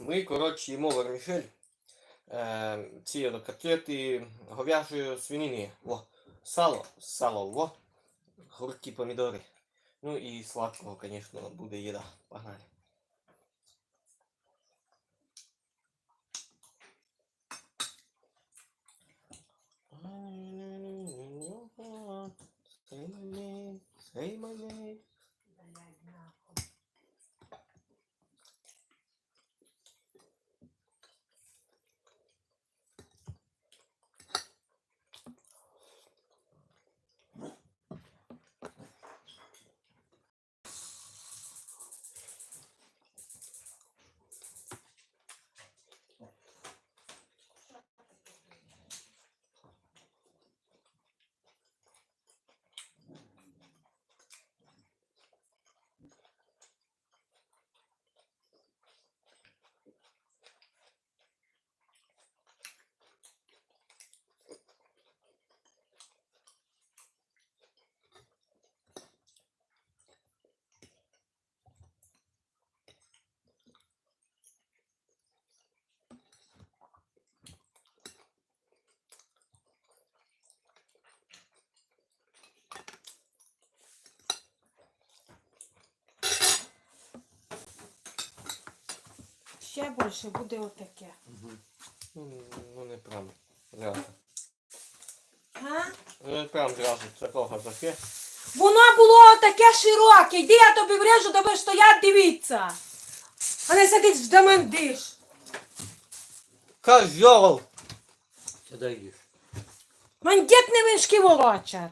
Ми, коротше, їмо вермішель. Е, ці котлети говяжої свинини. Во. Сало, сало, во. Гуркі помідори. Ну і сладкого, звісно, буде їда. Погнали. Say my name, say my name. Ще більше буде отаке. Ну, ну не прям зразу. А? Ну, Не прям зразу такого таке. Воно було таке широке. Йди, я тобі врежу, будеш стоять, дивіться. А не сидить ждамандиш. Козьол! Сюди їж. Мандєт не вишки ворочать.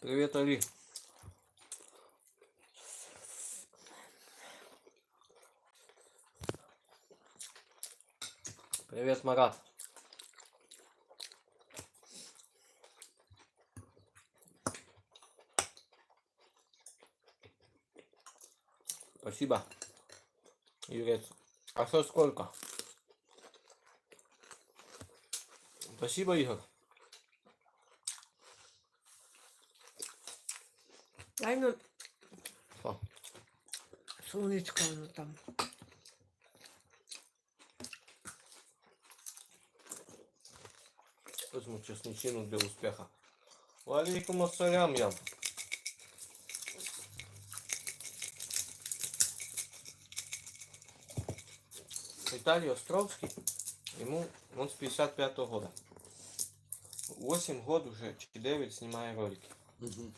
Привет, Али. Привет, Марат. Спасибо. Юрец. А что сколько? Спасибо, Игорь. Дай ну сонечко воно там. Возьму чесночину для успеха. Валейкум ассалям, я. Виталий Островский, ему, он с 55 -го года. 8 год уже, чи 9 снимаю ролики. Угу.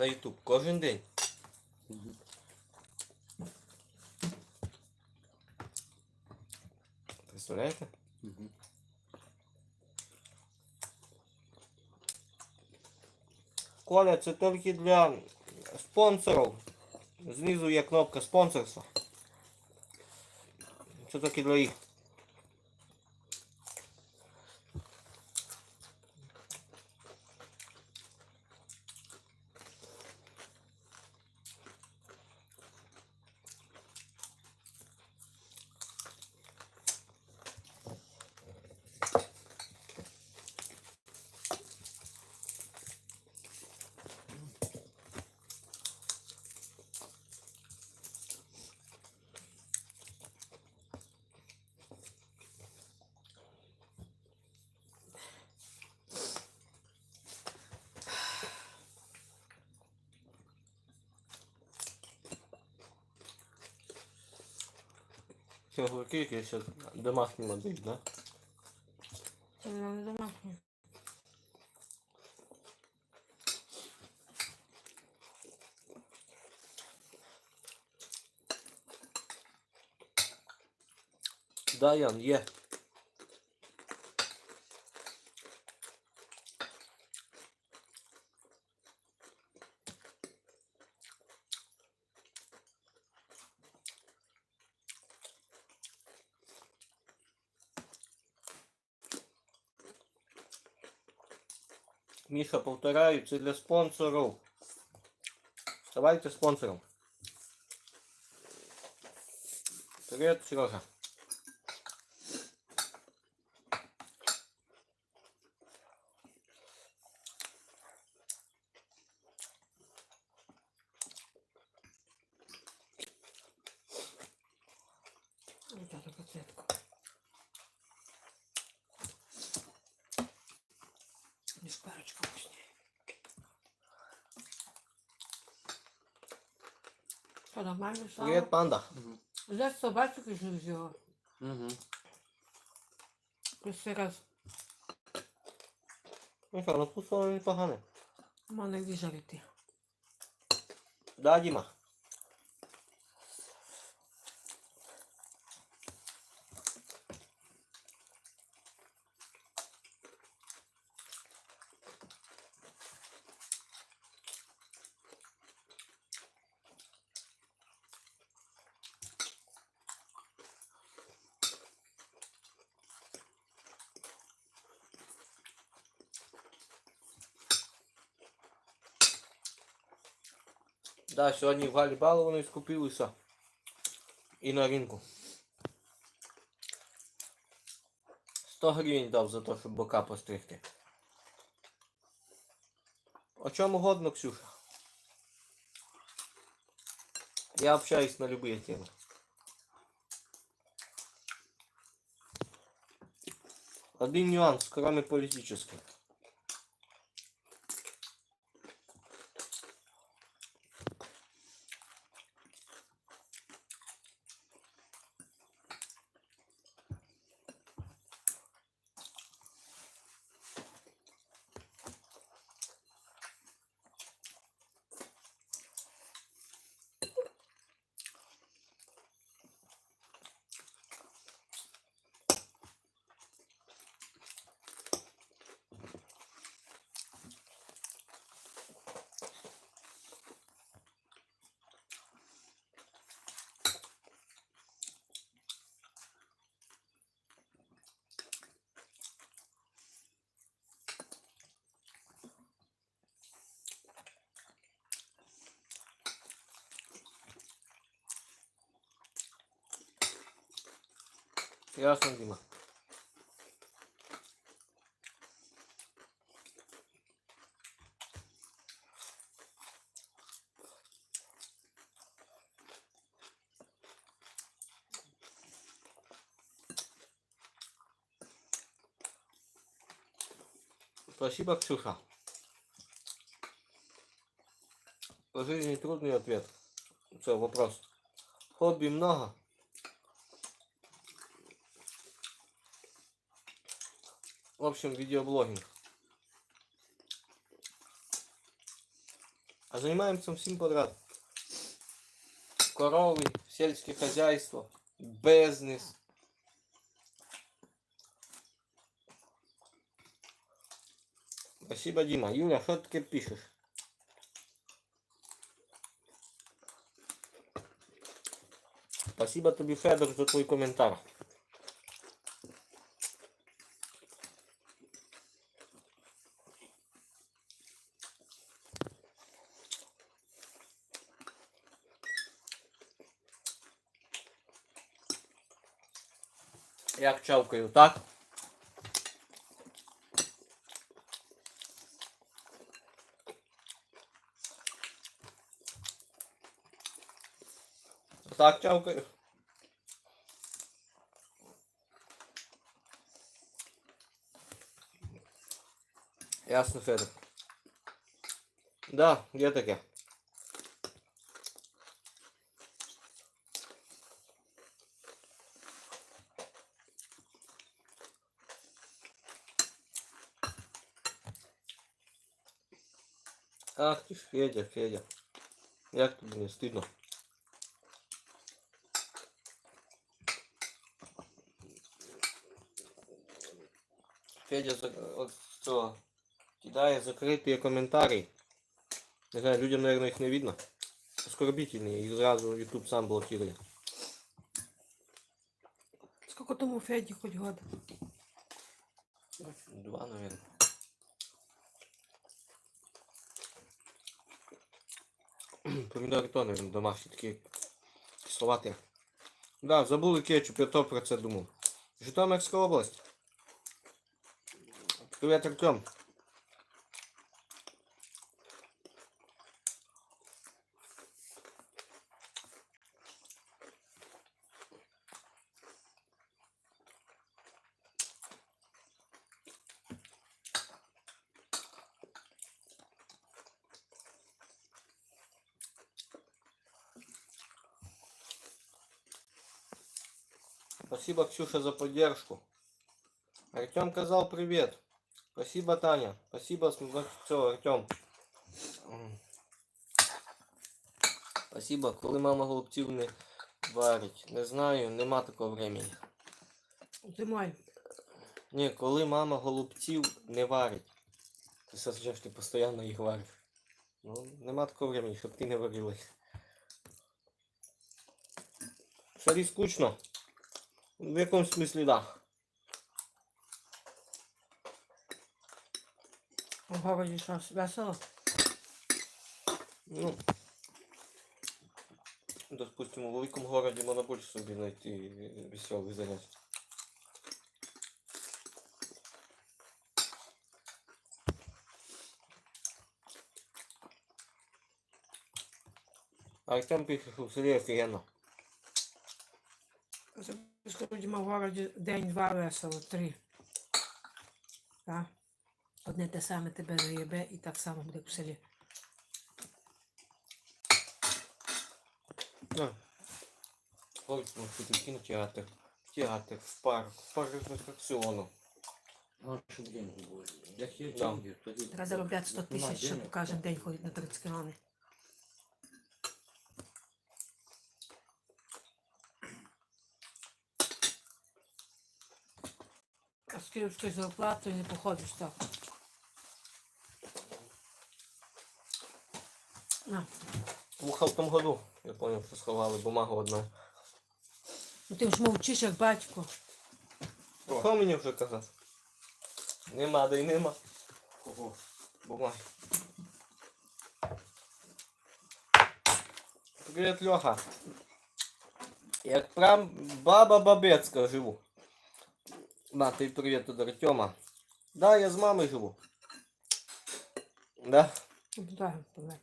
На YouTube, кожен день. Представляєте? Угу. Коля, це тільки для спонсорів. Знизу є кнопка спонсорства. Це тільки для їх. шашлики якісь домашні мабуть, да? Це нам домашні. Да, Ян, є. Міша, повторяю, це для спонсорів. Ставайте спонсором. Привет, Сережа. Ось эту котлетку. Не шпарочка вкуснее. Что, нормально сало? Привет, панда. Взять собачок и же взяла. Угу. Просто раз Ну що, ну вкус воно непогане. в мене вижалити. Да, Діма? Да, сьогодні в Галі Балованої скупилися. І на ринку. 100 гривень дав за те, щоб бока постригти. О чому угодно, Ксюша. Я общаюсь на любые темы. Один нюанс, кроме политических. Ясно, Дима. Спасибо, Ксюша. По жизни трудный ответ. Все, вопрос. Хобби много. В общем, видеоблогинг. А занимаемся всем подряд. Коровы, сельское хозяйство, бизнес. Спасибо, Дима. Юля, что ты пишешь? Спасибо тобі, Федор, за твій коментар. Як чавкаю, так? Так чавкаю. Ясно, Федор. Да, є таке. Ах ти, Федя, Федя. Як тобі не стидно? Федя от цього кидає закриті коментарі. Не знаю, людям, мабуть, їх не видно. Оскорбительні, їх зразу YouTube сам блокирує. Сколько тому Феді хоч год? Два, мабуть. Помідори то, наверное, домашні такі кисловаті. Да, забули кетчуп, я то про це думав. Житомирська область. Привіт, Артем. Спасибо, Ксюша, за поддержку. Артем казал привет. Спасибо, Таня. Спасибо, все, Артем. Спасибо, коли мама голубців не варить. Не знаю, нема такого времени. Зимой. Ні, коли мама голубців не варить. Ти ж ти постійно їх вариш. Ну, нема такого времени, щоб ти не варила їх. Шарі скучно. В якомусь смислі, да. Городі щось весело. Ну, допустим, у великому городі можна більше собі знайти веселих занять. Артем пише, що в селі офігенно. Скажімо, в городі день-два весело, три. Так. Одне те саме тебе заєбе і так само буде в селі. Ну, Ходить на в кінотеатр, в театр, в парк, в парк атракціону. Да. деньги, тоді... Треба заробляти 100 тисяч, щоб кожен день ходить на 30 кілометрів. З київською зарплатою не походиш так. На, Вуха в тому году, я понял, що сховали бумагу одну. ну ти ж мовчиш як батько. Хто мені вже казав? Нема, да й нема. Кого? Бумаги. Привіт, Льоха. Як прям баба Бабецька живу. Мати, привіт від Артема. Да, я з мамою живу. Да. Ну, давай, давай.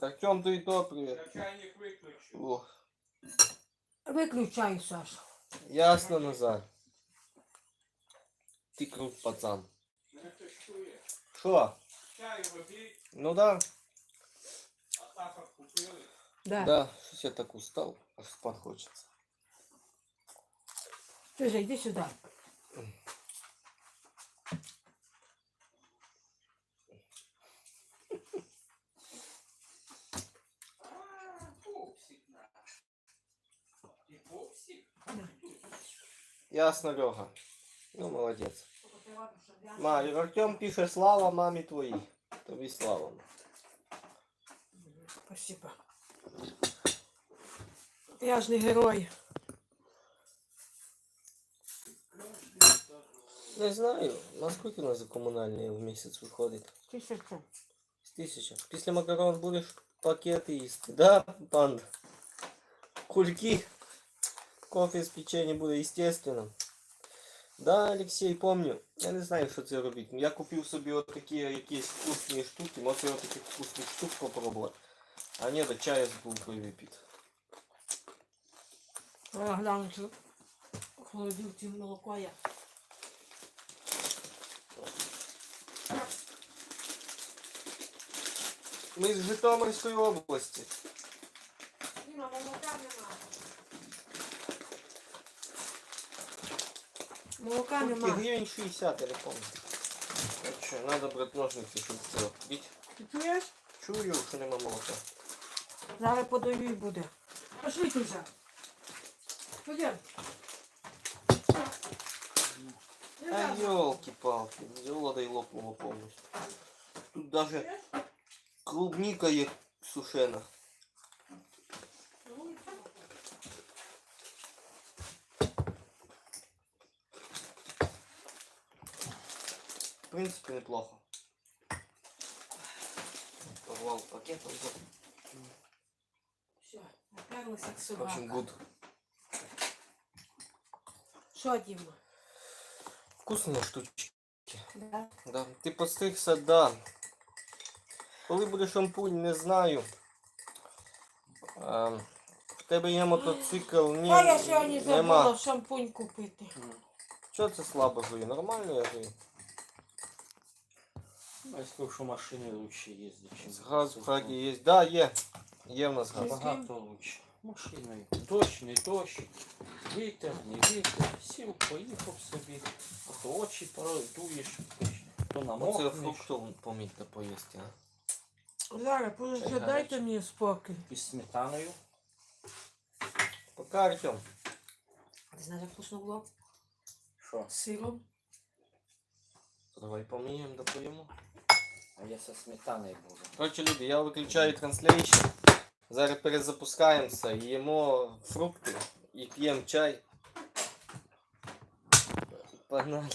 Артем, ти і то привіт. Чайник виключив. О, Виключай, Саша. ясно, Назар. Ти крут пацан. Мене хтось чує. Що? Чай робіть, Ну да. а сахар купили. Да. Да, щось я так устал, аж спать хочеться. Ти же йди сюди. А, пупсик наш. І пупсик? Ясно, Леха. Ну, молодець. Ма, Артем пише слава мамі твоїй. Тобі слава. Спасибо. Я ж не герой. Не знаю, наскільки у нас за комунальні в місяць виходить? Тисяча. З тисяча. Після макарон будеш пакети їсти. Да, панда? Кульки. Кофе з печеньем буде, естественно. Да, Алексей, помню. Я не знаю, що це робити. Я купив собі от такі якісь вкусні штуки. Може от таких вкусних штук попробувати. А ні, до чаю з булкою випити. Треба глянути. В холодильці молоко є. Ми з Житомирської області. Діма, молока нема. Молока Скільки нема. гривень 60, я не пам'ятаю. Так що, треба брати ножниці, щоб це робити. Ти чуєш? Чую, що нема молока. Зараз подаю і буде. Пошли вже. Ходім. А елки-палки, взяла да и лопнула полностью. Тут даже клубника есть сушена. В принципе, неплохо. Порвал пакет. Все, наперлася як В собака. общем, гуд. Що, Діма? Вкусные штучки. Да? Да. Ти постригся, да. Коли буде шампунь, не знаю. Ем, в тебе є мотоцикл, ні. А я сьогодні нема. забула шампунь купити. Що це слабо жує? Нормально я жую. Я скажу, що машини лучше їздять, чим Газ в Прагі є. Да, є. Є в нас газ. Багато лучше. Машиною. Дощ, не дощ, вітер, не вітер. Сів, поїхав собі. А то очі порой дуєш, то Оце намокнеш. фруктів помітно поїсти, а? Зараз, подожди, дайте гарячий. мені спокій. Із сметаною. Пока, Артем. Ти знаєш, як вкусно було? Що? З сиром. Давай поміємо, допоїмо. А я со сметаною буду. Коротше, люди, я виключаю транслейшн. Зараз перезапускаємося, їмо фрукти і п'ємо чай. Погнали.